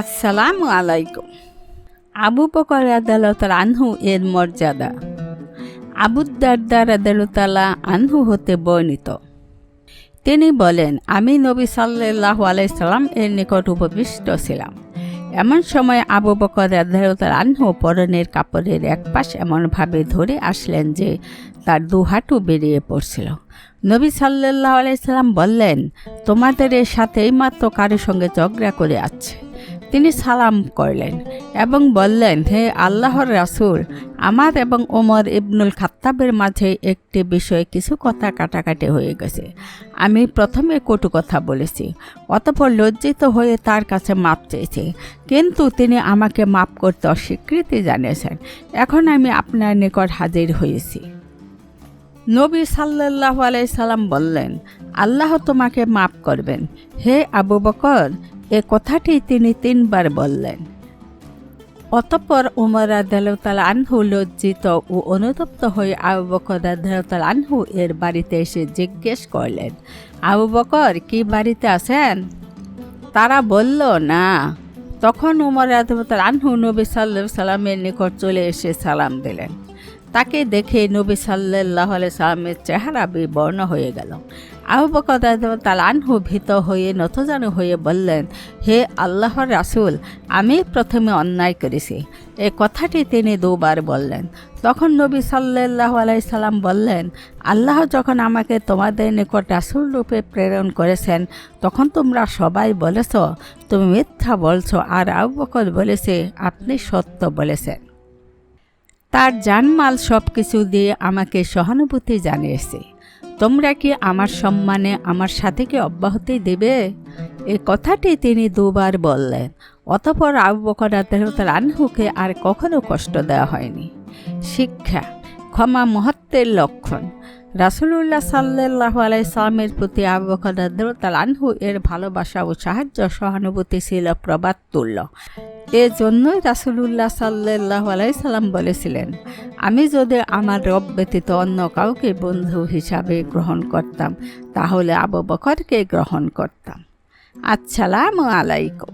আসসালামু আলাইকুম। আবু বকর আদালতাল আনহু এর মর্যাদা। আবুদ্দারদার আদালতালা আনহু হতে বর্ণিত। তিনি বলেন, আমি নবী সাল্লাহ আলাইসাল্লাম এর নিকট উপবিষ্ট ছিলাম। এমন সময় আবু বকর আদালতাল আনহু পরনের কাপড়ের এক পাশ এমনভাবে ধরে আসলেন যে তার দু হাঁটু বেরিয়ে পড়ছিল। নবী সাল্লাহ আলাইসাল্লাম বললেন, তোমাদের এর সাথেই মাত্র কারোর সঙ্গে ঝগড়া করে আছে। তিনি সালাম করলেন এবং বললেন, হে আল্লাহর রাসুল আমার এবং ওমর ইবনুল খাত্তাবের মাঝে একটি বিষয়ে কিছু কথা কাটাকাটি হয়ে গেছে। আমি প্রথমে কটু কথা বলেছি, অতপর লজ্জিত হয়ে তার কাছে মাপ চেয়েছি। কিন্তু তিনি আমাকে মাপ করতে অস্বীকৃতি জানিয়েছেন। এখন আমি আপনার নিকট হাজির হয়েছি। নবী সাল্লাহ সাল্লাম বললেন, আল্লাহ তোমাকে মাফ করবেন। হে আবু বকর এ কথাটি তিনি তিনবার বললেন। অতঃপর উমর আদালতাল আনহু লজ্জিত ও অনুতপ্ত হয়ে আবু বকর আদালতাল আনহু এর বাড়িতে এসে জিজ্ঞেস করলেন, আবু বকর, কি বাড়িতে আছেন? তারা বলল, না। তখন উমর আদালতাল আনহু নবী সাল্লাহ সাল্লামের নিকট চলে এসে সালাম দিলেন। তাকে দেখে নবী সাল্লাহ সাল্লামের চেহারা বিবর্ণ হয়ে গেল। আবু বকর আনহু ভীত হয়ে নতজানু হয়ে বললেন, হে আল্লাহর রাসূল, আমি প্রথমে অন্যায় করেছি। এ কথাটি তিনি দুবার বললেন। তখন নবী সাল্লাহ আলাইসাল্লাম বললেন, আল্লাহ যখন আমাকে তোমাদের নিকট রাসুল রূপে প্রেরণ করেছেন, তখন তোমরা সবাই বলেছ, তুমি মিথ্যা বলছো, আর আবু বকর বলেছে, আপনি সত্য বলেছেন। তার জানমাল সব কিছু দিয়ে আমাকে সহানুভূতি জানিয়েছে। তোমরা কি আমার সম্মানে আমার সাথীকে অব্যাহতি দেবে? এ কথাটি তিনি দুবার বললেন, অতপর আবু বকর আনহুকে আর কখনো কষ্ট দেওয়া হয়নি। শিক্ষা, ক্ষমা মহত্বের লক্ষণ। রাসুলুল্লাহ সাল্লাহ আলাইসালামের প্রতি আবু বকর আনহু এর ভালোবাসা ও সাহায্য সহানুভূতি ছিল প্রবাদ তুল্য। এজন্যই রাসুলুল্লাহ সাল্লাহ আলাইসাল্লাম বলেছিলেন, আমি যদি আমার রব ব্যতীত অন্য কাউকে বন্ধু হিসাবে গ্রহণ করতাম, তাহলে আবু বকরকে গ্রহণ করতাম। আসসালামু আলাইকুম।